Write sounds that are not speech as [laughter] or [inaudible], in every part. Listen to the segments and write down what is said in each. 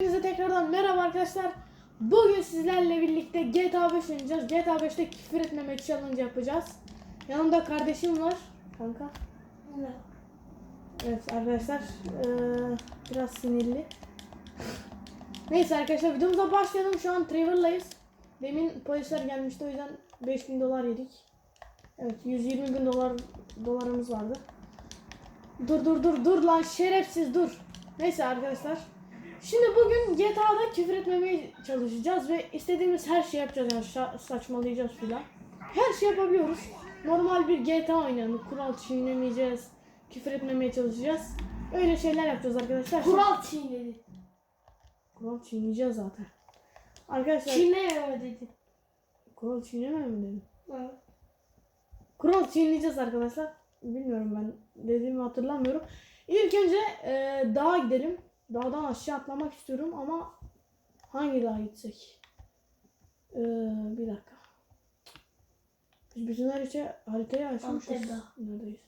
Hepinize tekrardan merhaba arkadaşlar. Bugün sizlerle birlikte GTA 5 oynayacağız. GTA 5'te küfür etmeme challenge yapacağız. Yanımda kardeşim var. Kanka. Evet arkadaşlar. eee, biraz sinirli. Neyse arkadaşlar videomuza başlayalım. Şu an Trevor'layız. Demin polisler gelmişti o yüzden 5000 dolar yedik. Evet 120 bin dolar dolarımız vardı. Dur dur dur dur lan şerefsiz dur. Neyse arkadaşlar. Şimdi bugün GTA'da küfür etmemeye çalışacağız ve istediğimiz her şeyi yapacağız yani şa- saçmalayacağız filan. Her şey yapabiliyoruz. Normal bir GTA oynayalım. Kural çiğnemeyeceğiz. Küfür etmemeye çalışacağız. Öyle şeyler yapacağız arkadaşlar. Kural çiğnedi. Kural çiğneyeceğiz zaten. Arkadaşlar Çiğneyememe dedi. kural çiğneme mi dedim? Kural çiğneyeceğiz arkadaşlar. Bilmiyorum ben dediğimi hatırlamıyorum. İlk önce e, dağa gidelim. Dağdan aşağı atlamak istiyorum ama hangi dağa gitsek? E, bir dakika. Biz bütün harita, haritayı açmışız. Neredeyiz?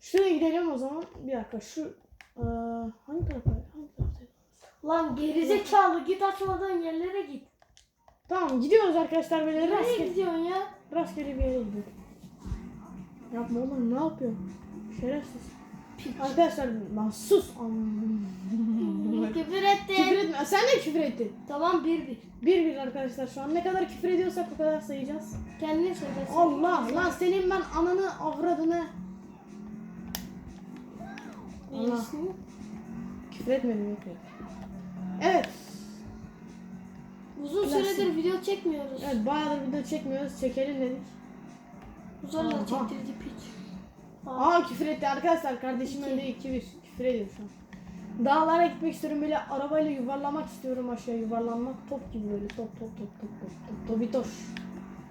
Şuraya gidelim o zaman. Bir dakika şu e, hangi tarafa? Hangi taraftaydı? Lan gerizekalı git açmadan yerlere git. Tamam gidiyoruz arkadaşlar böyle Nereye rastgele, gidiyorsun ya? rastgele bir yere gidiyoruz. Yapma oğlum ne yapıyorsun? Şerefsiz. Arkadaşlar lan sus. Küfür küfür ettin. etme. Sen de küfür ettin. Tamam bir bir. Bir bir arkadaşlar şu an ne kadar küfür ediyorsak o kadar sayacağız. Kendine söylesin. Allah lan senin ben ananı avradını. Allah. Küfür etmedim yok yok. Evet. Uzun Klasik. süredir video çekmiyoruz. Evet bayağıdır video çekmiyoruz. Çekelim dedik. Aha. çektirdi piç. Aa küfür etti arkadaşlar. Kardeşim İki. önde 2 1 küfür ediyor şu an. Dağlara gitmek istiyorum böyle arabayla yuvarlamak istiyorum aşağı yuvarlanmak top gibi böyle top top top top top top tobitoş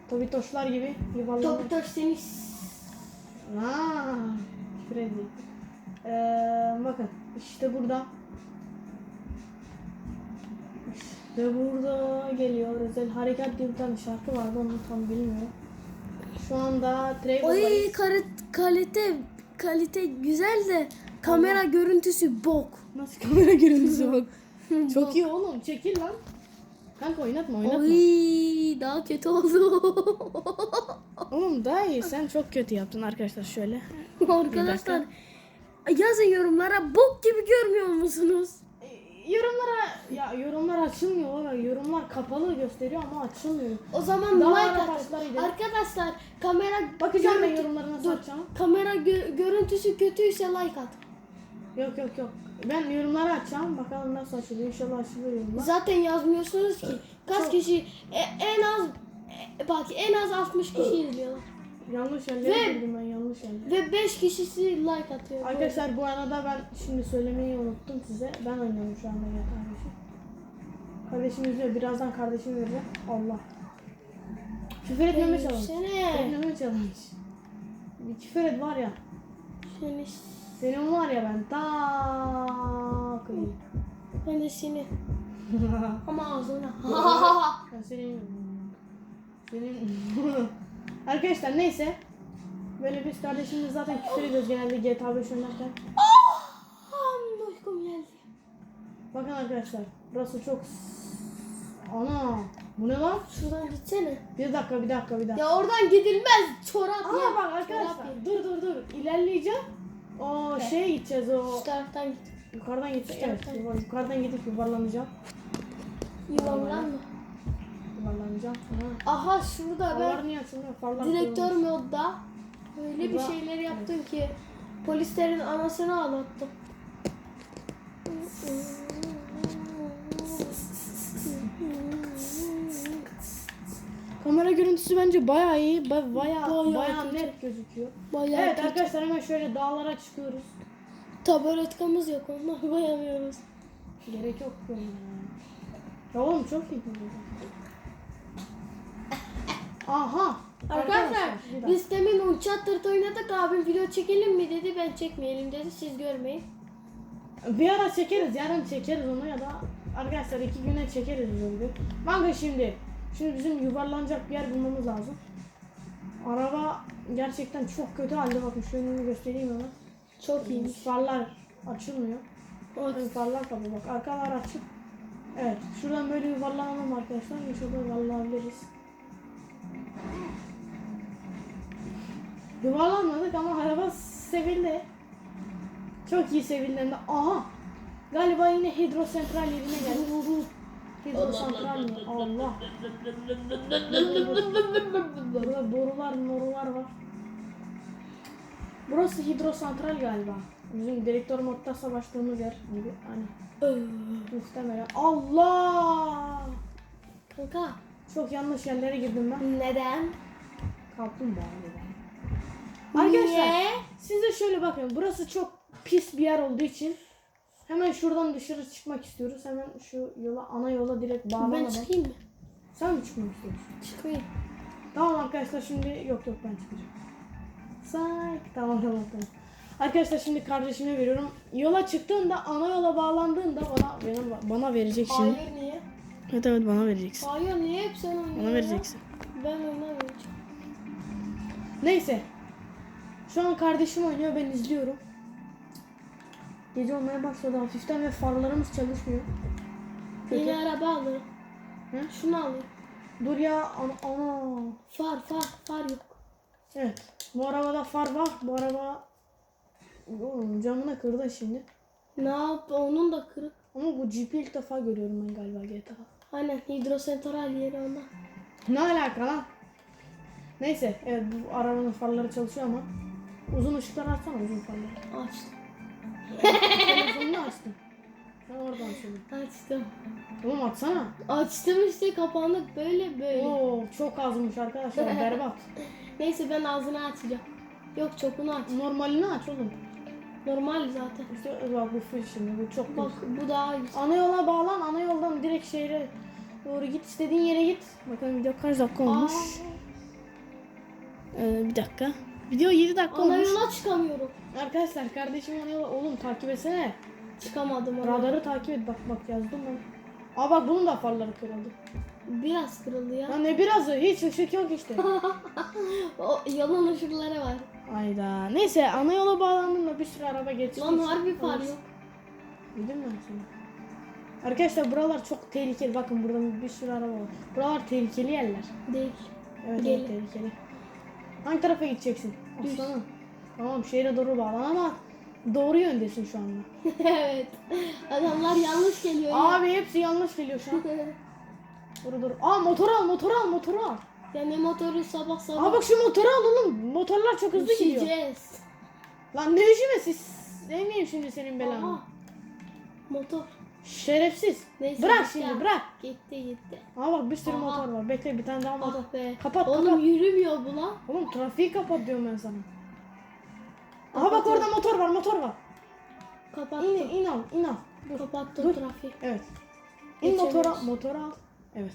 tobitoşlar gibi yuvarlanmak. Top top seni s- Aa, küfür. Ee, bakın işte burada işte burada geliyor özel harekat diye bir tane şarkı vardı onu tam bilmiyorum. Şu anda. Oy kalite, kalite kalite güzel de kamera görüntüsü bok. Nasıl kamera görüntüsü bak. [laughs] Çok iyi oğlum çekil lan. Kanka oynatma oynatma. Oy daha kötü oldu. [laughs] Oğlum daha iyi sen çok kötü yaptın arkadaşlar şöyle. Arkadaşlar yazın yorumlara bok gibi görmüyor musunuz? Yorumlara ya yorumlar açılmıyor valla yorumlar kapalı gösteriyor ama açılmıyor. O zaman Daha like gidelim. Arkadaşlar kamera Bakacağım ben yorumlara nasıl açacağım. Kamera gö- görüntüsü kötüyse like at. Yok yok yok. Ben yorumları açacağım bakalım nasıl açılıyor inşallah açılıyor yorumlar. Zaten yazmıyorsunuz ki. Kaç Çok- kişi e- en az e, bak en az 60 kişi izliyorlar. Yanlış yerlere girdim ben yanlış yerlere. Ve 5 kişisi like atıyor. Arkadaşlar bu arada ben şimdi söylemeyi unuttum size. Ben oynuyorum şu anda ya kardeşim. Kardeşim izliyor. Birazdan kardeşim vereceğim. Allah. Küfür etmeme çalış. Küfür etmeme çalış. Bir küfür et var ya. Seni. Senin var ya ben ta kıyım. Ben de seni. [laughs] Ama ağzına. Ben senin [laughs] senin [laughs] Arkadaşlar neyse. Böyle biz kardeşimle zaten küfür ediyoruz genelde GTA 5 oynarken. Am, Uykum geldi. Bakın arkadaşlar. Burası çok Ana bu ne lan? Şuradan gitsene. Bir dakika bir dakika bir dakika. Ya oradan gidilmez. Çorap Ama ya. bak arkadaşlar dur dur dur ilerleyeceğim. O şeye gideceğiz o Şu taraftan git. yukarıdan gidecek. Şu Evet yuvar- yukarıdan gidip yuvarlanacağım. Yuvarlanma. Yuvarlanacağım. Aha. Aha şurada ben niye açılmıyor? Farlar direktör modda öyle bir şeyler yaptım ki polislerin anasını ağlattım. Kamera görüntüsü bence bayağı iyi. Ba- bayağı Bayağı bayağı, net gözüküyor. Bayağı evet kötü. arkadaşlar hemen şöyle dağlara çıkıyoruz. Tabaretkamız yok ondan [laughs] koyamıyoruz. Gerek yok. ya. Ya oğlum çok iyi. Aha. Arkadaşlar biz demin Uncharted oynadık abim video çekelim mi dedi ben çekmeyelim dedi siz görmeyin. Bir ara çekeriz, yarın çekeriz onu ya da arkadaşlar iki güne çekeriz böyle. Bakın şimdi, şimdi bizim yuvarlanacak bir yer bulmamız lazım. Araba gerçekten çok kötü halde bakın şu önünü göstereyim hemen. Çok iyiymiş. Farlar açılmıyor. Ön farlar kapalı bak arkalar açık. Evet. Şuradan böyle yuvarlanalım arkadaşlar. Şurada yuvarlanabiliriz. Yuvarlanmadık ama araba sevildi. Çok iyi sevildi. hem de. Aha. Galiba yine hidrosentral yerine geldi. Hidrosentral mi? Allah. Burada borular, morular var. Burası hidrosantral galiba. Bizim direktör modda savaştığımız yer gibi. Hani muhtemelen. Allah! Kanka. Çok yanlış yerlere girdim ben. Neden? Kaplumbağa gibi. Arkadaşlar Niye? siz de şöyle bakın. Burası çok pis bir yer olduğu için hemen şuradan dışarı çıkmak istiyoruz. Hemen şu yola ana yola direkt bağlamadan. Ben çıkayım mı? Sen mi çıkmak istiyorsun? Çıkayım. Tamam arkadaşlar şimdi yok yok ben çıkacağım. Say tamam tamam tamam. Arkadaşlar şimdi kardeşime veriyorum. Yola çıktığında ana yola bağlandığında bana benim bana verecek şimdi. Hayır niye? Evet evet bana vereceksin. Hayır niye hep sen oynuyorsun? Bana vereceksin. Ben oynamıyorum. Neyse. Şu an kardeşim oynuyor ben izliyorum. Gece olmaya başladı hafiften ve farlarımız çalışmıyor. Kötü. Yeni araba alırım. Hı? Şunu alayım. Dur ya ana, ana. Far far far yok. Evet. Bu arabada far var. Bu araba Oğlum camını kırdı şimdi. Ne yap? Onun da kırık. Ama bu GP ilk defa görüyorum ben galiba GTA. Aynen hidrosentral yeri ondan. Ne alaka lan? Neyse evet bu arabanın farları çalışıyor ama uzun ışıklar açsana uzun farları. Açtım. Telefonunu açtın. Sen oradan söyle. Açtım. Oğlum açsana. Açtım işte kapandı böyle böyle. Oo çok azmış arkadaşlar [laughs] berbat. Neyse ben ağzını açacağım. Yok çokunu aç. Normalini aç oğlum. Normal zaten. İşte bak bu full şimdi bu çok Bak bu daha güzel. Ana yola bağlan ana yoldan direkt şehre doğru git istediğin yere git. Bakalım video kaç dakika olmuş. Ee, bir dakika. Video 7 dakika Ana olmuş. yola çıkamıyorum. Arkadaşlar kardeşim ana yola oğlum takip etsene. Çıkamadım ona. Radarı takip et bak bak yazdım ben. Aa bak bunun da farları kırıldı. Biraz kırıldı ya. Lan ne birazı hiç ışık yok işte. [laughs] O yolun ışıkları var. Ayda. Neyse ana yola bağlandığımda bir sürü araba geçti. Lan harbi far yok. Bildim ben seni. Arkadaşlar buralar çok tehlikeli. Bakın burada bir sürü araba var. Buralar tehlikeli yerler. Değil. Evet, Gelin. evet tehlikeli. Hangi tarafa gideceksin? Düz. Aslanım. Tamam şehre doğru bağlan ama doğru yöndesin şu anda. [laughs] evet. Adamlar yanlış geliyor ya. Abi hepsi yanlış geliyor şu an. [laughs] Dur dur. Aa motor al motor al motor al. ya ne motoru sabah sabah. Aa bak şu motoru al oğlum. Motorlar çok hızlı gidiyor. Üşüyeceğiz. Lan ne üşümesi? Sevmeyeyim şimdi senin belanı. Motor. Şerefsiz. Neyse, bırak gitti şimdi ya. bırak. Gitti gitti. Aa bak bir sürü Aha. motor var. Bekle bir tane daha motor. Ah be. Kapat Oğlum kapat. yürümüyor bu lan. Oğlum trafiği kapat diyorum ben sana. Aha bak orada motor var motor var. Kapattım. İn in al in al. Dur. Kapattım Dur. trafiği. Evet. İn motora motoru al. Evet.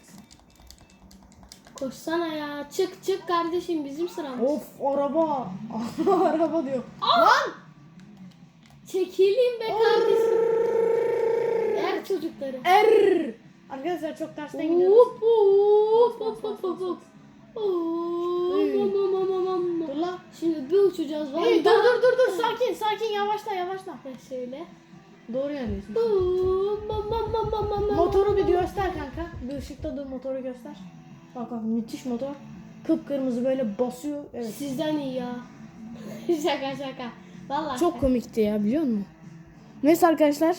Koşsana ya. Çık çık kardeşim bizim sıramız. Of araba. [laughs] araba diyor. Lan! Çekilin be kardeşim. Çocukları. Er. Arkadaşlar çok tersten gidiyoruz. Hop hop hop hop hop hop. Dur lan. Şimdi bir uçacağız var. Hey, dur dur dur dur sakin sakin yavaşla yavaşla. Şöyle. Doğru mam. Motoru bir göster kanka. Bir ışıkta dur motoru göster. Bak bak müthiş motor. Kıpkırmızı böyle basıyor. Evet. Sizden iyi ya. [laughs] şaka şaka. Vallahi. Çok komikti ya biliyor musun? Neyse arkadaşlar.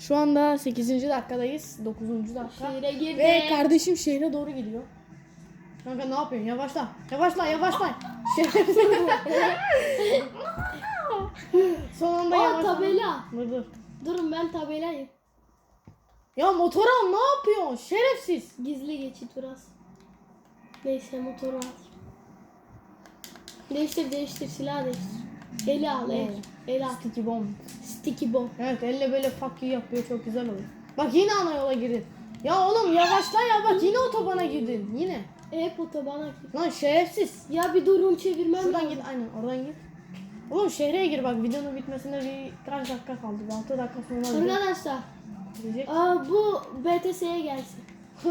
Şu anda 8. dakikadayız. 9. dakika. Şehre girdik. Ve kardeşim şehre doğru gidiyor. Kanka ne yapıyorsun? Yavaşla. Yavaşla yavaşla. Şerefsiz. [laughs] Son anda Aa yavaşla. tabela. Dur dur. Durun ben tabelayım. Ya motor al ne yapıyorsun? Şerefsiz. Gizli geçit biraz. Neyse motoru al. Değiştir değiştir silah değiştir. Eli al el. El al. Sticky bomb. Sticky bomb. Evet elle böyle fuck you yapıyor çok güzel oluyor. Bak yine ana yola girdin. Ya oğlum yavaşla ya bak yine otobana girdin. Yine. Hep otobana gir. Lan şerefsiz. Ya bir durun çevirmem Şuradan lazım. git aynen oradan git. Oğlum şehre gir bak videonun bitmesine bir kaç dakika kaldı. 6 dakika sonra Arkadaşlar bitecek. aa, bu BTS'ye gelsin. [laughs]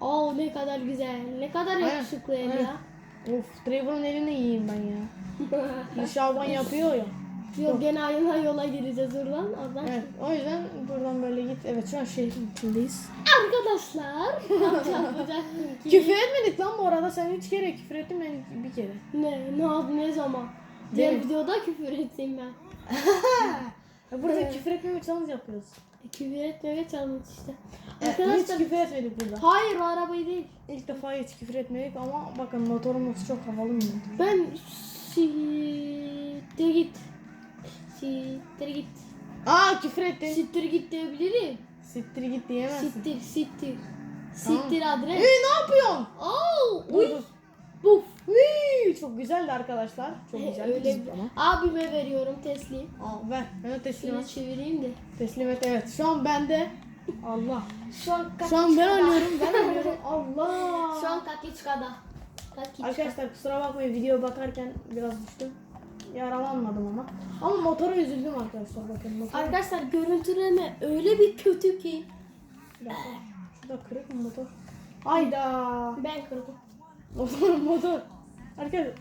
Aa ne kadar güzel. Ne kadar yakışıklı el ya. of Trevor'ın elini yiyeyim ben ya. [laughs] Bir şaban yapıyor ya. Yok gene aynı yola gireceğiz oradan. Oradan. Evet o yüzden buradan böyle git. Evet şu an şehrin içindeyiz. Arkadaşlar. [laughs] ki. Küfür etmedik lan bu arada. Sen üç kere küfür ettin ben bir kere. Ne? Ne oldu ne zaman? Diğer Değil mi? videoda küfür ettim ben. [laughs] Ya Burada Evet. küfür etmemek challenge yapıyoruz. E, küfür etmeye çalmış işte. Hiç Arkadaşlar küfür etmedik burada. hayır o arabayı değil. İlk defa hiç küfür etmedik ama bakın motorumuz çok havalı motor. Ben siktir git. Siktir git. Aa küfür ettin. Siktir git diyebilirim. Siktir git diyemezsin. Siktir, siktir. Tamam. Siktir adres. Hey ne yapıyorsun? Dur uy, buf. Hıy, çok güzeldi arkadaşlar. Çok güzel. Öyle abime veriyorum teslim. Al ver. Hemen teslim et. çevireyim de. Teslim et evet. Şu an bende. Allah. Şu an Şu an ben oynuyorum. Ben [laughs] oynuyorum. Allah. Şu an Kakiçka'da. Kakiçka. Arkadaşlar kusura bakmayın video bakarken biraz düştüm. Yaralanmadım ama. Ama motora üzüldüm arkadaşlar bakın. Motor... Arkadaşlar görüntüleme öyle bir kötü ki. Bir dakika. Şurada kırık mı motor? Hayda. Ben kırdım. [laughs] Motor motor. Arkadaşlar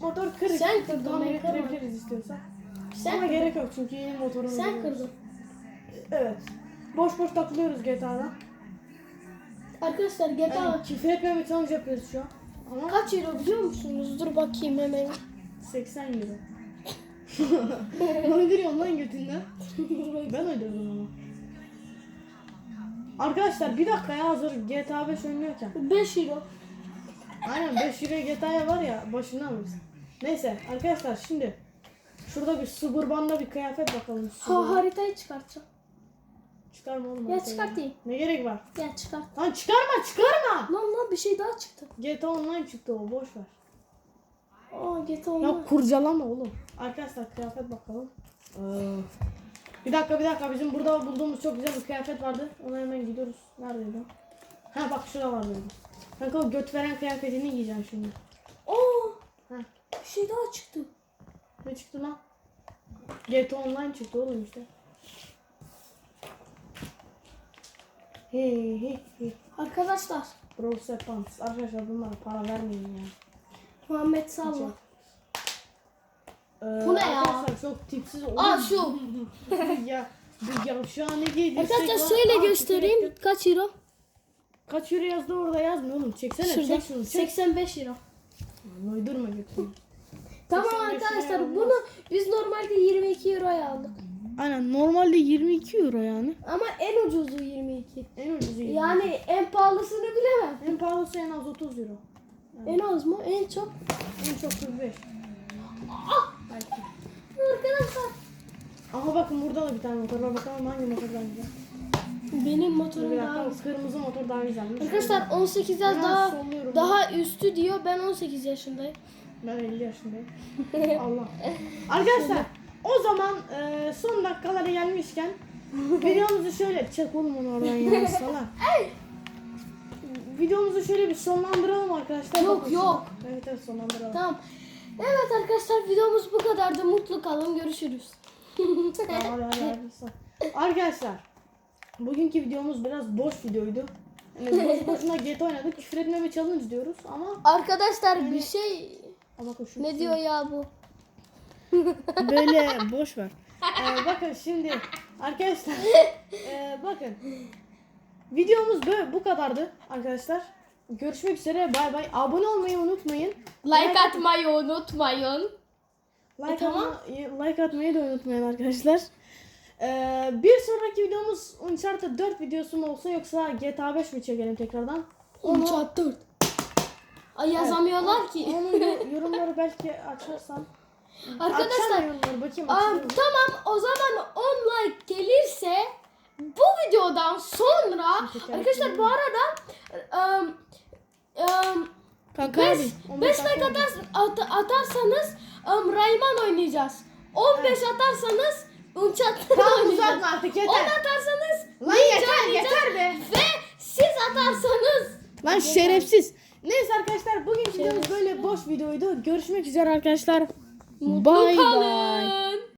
motor kırık. Sen kırdın, Tamir ben kırmadım. ettirebiliriz istiyorsan. Sen Ama kırdın. gerek yok çünkü yeni motorumuz. Sen kırdın. Evet. Boş boş takılıyoruz GTA'da. Arkadaşlar GTA Yani küfür etmeme challenge yapıyoruz şu an. Ama kaç euro biliyor musunuz? Dur bakayım hemen. 80 euro. Ne uyduruyorsun lan götünden? Ben uydurdum ama. Arkadaşlar bir dakika ya hazır GTA 5 oynuyorken. 5 euro. Aynen 5 euro GTA'ya var ya başından alırız. Neyse arkadaşlar şimdi şurada bir suburbanda bir kıyafet bakalım. Ha haritayı çıkartacağım. Çıkarma oğlum. Ya haritayı. çıkartayım. Ne gerek var? Ya çıkart. Lan çıkarma çıkarma. Lan lan bir şey daha çıktı. GTA Online çıktı o boş ver. Aa GTA Ya Online. kurcalama oğlum. Arkadaşlar kıyafet bakalım. Ee, bir dakika bir dakika bizim burada bulduğumuz çok güzel bir kıyafet vardı. Ona hemen gidiyoruz. Neredeydi? Ha bak şurada var benim. Kanka o göt veren kıyafetini giyeceğim şimdi. Aa Ha. bir şey daha çıktı. Ne çıktı lan? GTA Online çıktı oğlum işte. Hey hey hey. Arkadaşlar Brose Pants. Arkadaşlar bunlara para vermeyin ya. Muhammed Salla. Ee, Bu ne ya? Arkadaşlar çok tipsiz oğlum. Aa şu. [laughs] ya bu yavşağı ne giydirsek Arkadaşlar lan? şöyle Aa, göstereyim. ettim. Kaç euro? Kaç euro yazdı orada yazmıyor oğlum. Çeksene Şurada. çek şunu çek. 85 euro. Uydurma götürün. Tamam 85 liraya arkadaşlar bunu biz normalde 22 euroya aldık. Aynen normalde 22 euro yani. Ama en ucuzu 22. En ucuzu 20. Yani en pahalısını bilemem. En pahalısı en az 30 euro. En az mı? En çok. En çok 45. Ah! Belki. Arkadaşlar. Ama bakın burada da bir tane motor var. Bakalım hangi motor daha güzel. Benim motorum daha güzel. Kırmızı motor daha güzelmiş. Arkadaşlar 18 yaş daha solluyorum. daha üstü diyor. Ben 18 yaşındayım. Ben 50 yaşındayım. [laughs] Allah. Arkadaşlar o zaman e, son dakikalara gelmişken videomuzu şöyle çek oğlum onu oradan ya [laughs] salak. Videomuzu şöyle bir sonlandıralım arkadaşlar. Yok, Bakın yok. Evet evet sonlandıralım. Tamam. Evet arkadaşlar videomuz bu kadardı. Mutlu kalın. Görüşürüz. Arkadaşlar bugünkü videomuz biraz boş videoydu. [laughs] Yani boş boşuna GT oynadık. Küfür etmeme challenge diyoruz ama Arkadaşlar bir şey ama koşun. ne diyor ya bu? [laughs] Böyle boş ver. Ee, bakın şimdi arkadaşlar [laughs] ee, bakın videomuz böyle bu kadardı arkadaşlar. Görüşmek üzere bay bay. Abone olmayı unutmayın. Like atmayı unutmayın. Like, E, tamam. atma- like atmayı da unutmayın arkadaşlar. Ee, bir sonraki videomuz Uncharted 4 videosu mu olsa yoksa GTA 5 mi çekelim tekrardan? Uncharted. Ay yazamıyorlar ki. Onu yo- yorumları belki açarsam. [laughs] Arkadaşlar yorumları bakayım. Açıyorum. tamam o zaman 10 like gelirse bu videodan sonra arkadaşlar bu arada ım, ım, Kanka 5 abi, onu 5 takip like edin. atar, at- atarsanız ım, Rayman oynayacağız. 15 atarsanız Uncharted Tamam oynayacağız. uzatma artık 10 yeter. atarsanız Lan yeter yeter be. Ve siz atarsanız Lan şerefsiz. Neyse arkadaşlar bugün videomuz böyle boş videoydu. Görüşmek üzere arkadaşlar. mutlu Bye bye. kalın.